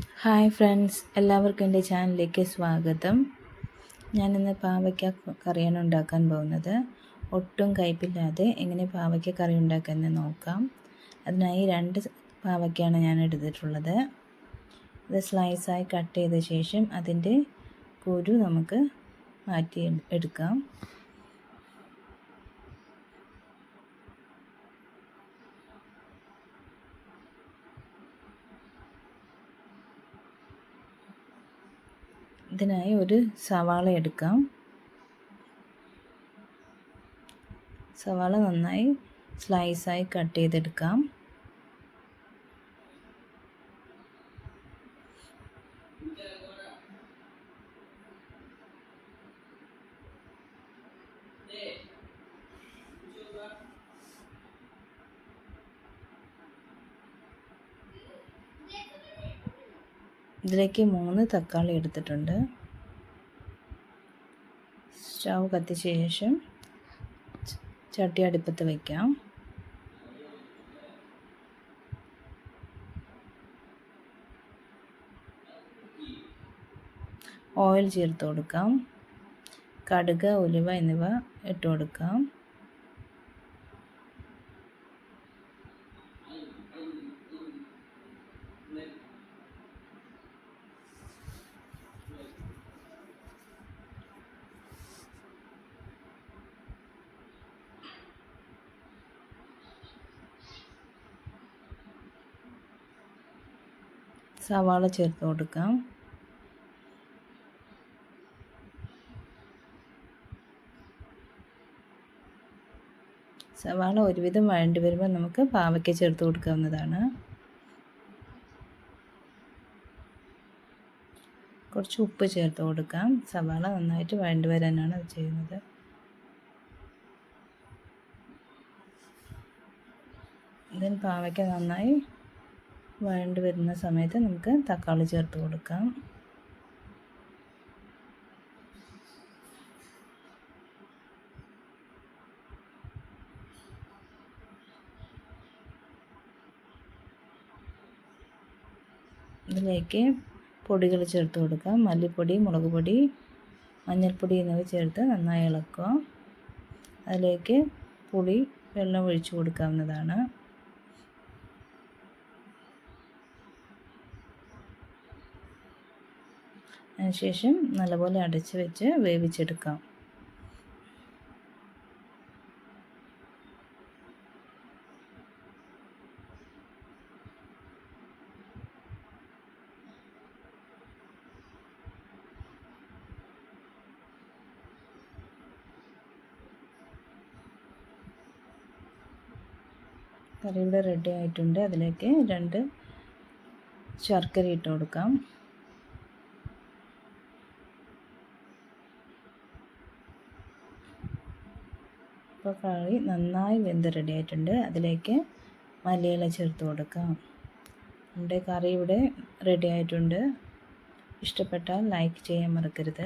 Hi friends എല്ലാവർക്കും എന്റെ ചാനലിലേക്ക് സ്വാഗതം. ഞാനിന്ന് പാവയ്ക്ക കറിയാണ് ഉണ്ടാക്കാൻ പോകുന്നത്. ഒട്ടും കയ്പില്ലാതെ എങ്ങനെ പാവയ്ക്ക കറി ഉണ്ടാക്കുന്നത് നോക്കാം. അതിനായി രണ്ട് പാവയ്ക്കാണ് ഞാൻ എടുത്തിട്ടുള്ളത്. ഇത് സ്ലൈസായി കട്ട് ചെയ്ത ശേഷം അതിന്റെ കുരു നമുക്ക് മാറ്റി എടുക്കാം. ഇതിനായി ഒരു സവാള എടുക്കാം. സവാള നന്നായി സ്ലൈസായി കട്ട് ചെയ്തെടുക്കാം. ഇതിലേക്ക് മൂന്ന് തക്കാളി എടുത്തിട്ടുണ്ട്. സ്റ്റൗ കത്തിച്ച ശേഷം ചട്ടി അടുപ്പത്ത് വയ്ക്കാം ഓയിൽ ചേർത്ത് കൊടുക്കാം. കടുക് ഉലുവ എന്നിവ ഇട്ട് കൊടുക്കാം. സവാള ചേർത്ത് കൊടുക്കാം. സവാള ഒരുവിധം വഴണ്ടി വരുമ്പോൾ നമുക്ക് പാവയ്ക്ക ചേർത്ത് കൊടുക്കാവുന്നതാണ്. കുറച്ച് ഉപ്പ് ചേർത്ത് കൊടുക്കാം. സവാള നന്നായിട്ട് വഴണ്ടി വരാനാണ് അത് ചെയ്യുന്നത്. ഇതിന് പാവയ്ക്ക നന്നായി വഴണ്ട് വരുന്ന സമയത്ത് നമുക്ക് തക്കാളി ചേർത്ത് കൊടുക്കാം. ഇതിലേക്ക് പൊടികൾ ചേർത്ത് കൊടുക്കാം. മല്ലിപ്പൊടി മുളക് പൊടി മഞ്ഞൾപ്പൊടി എന്നിവ ചേർത്ത് നന്നായി ഇളക്കുക. അതിലേക്ക് പുളി വെള്ളം ഒഴിച്ചു കൊടുക്കാവുന്നതാണ്. അതിനുശേഷം നല്ലപോലെ അടച്ച് വെച്ച് വേവിച്ചെടുക്കാം. കറി ഇവിടെ റെഡി ആയിട്ടുണ്ട്. അതിലേക്ക് രണ്ട് ശർക്കര ഇട്ട് കൊടുക്കാം. ഇപ്പോൾ കറി നന്നായി വെന്ത് റെഡി ആയിട്ടുണ്ട് അതിലേക്ക് മല്ലിയില ചേർത്ത് കൊടുക്കാം. നമ്മുടെ കറി ഇവിടെ റെഡി ആയിട്ടുണ്ട് ഇഷ്ടപ്പെട്ടാൽ ലൈക്ക് ചെയ്യാൻ മറക്കരുത്.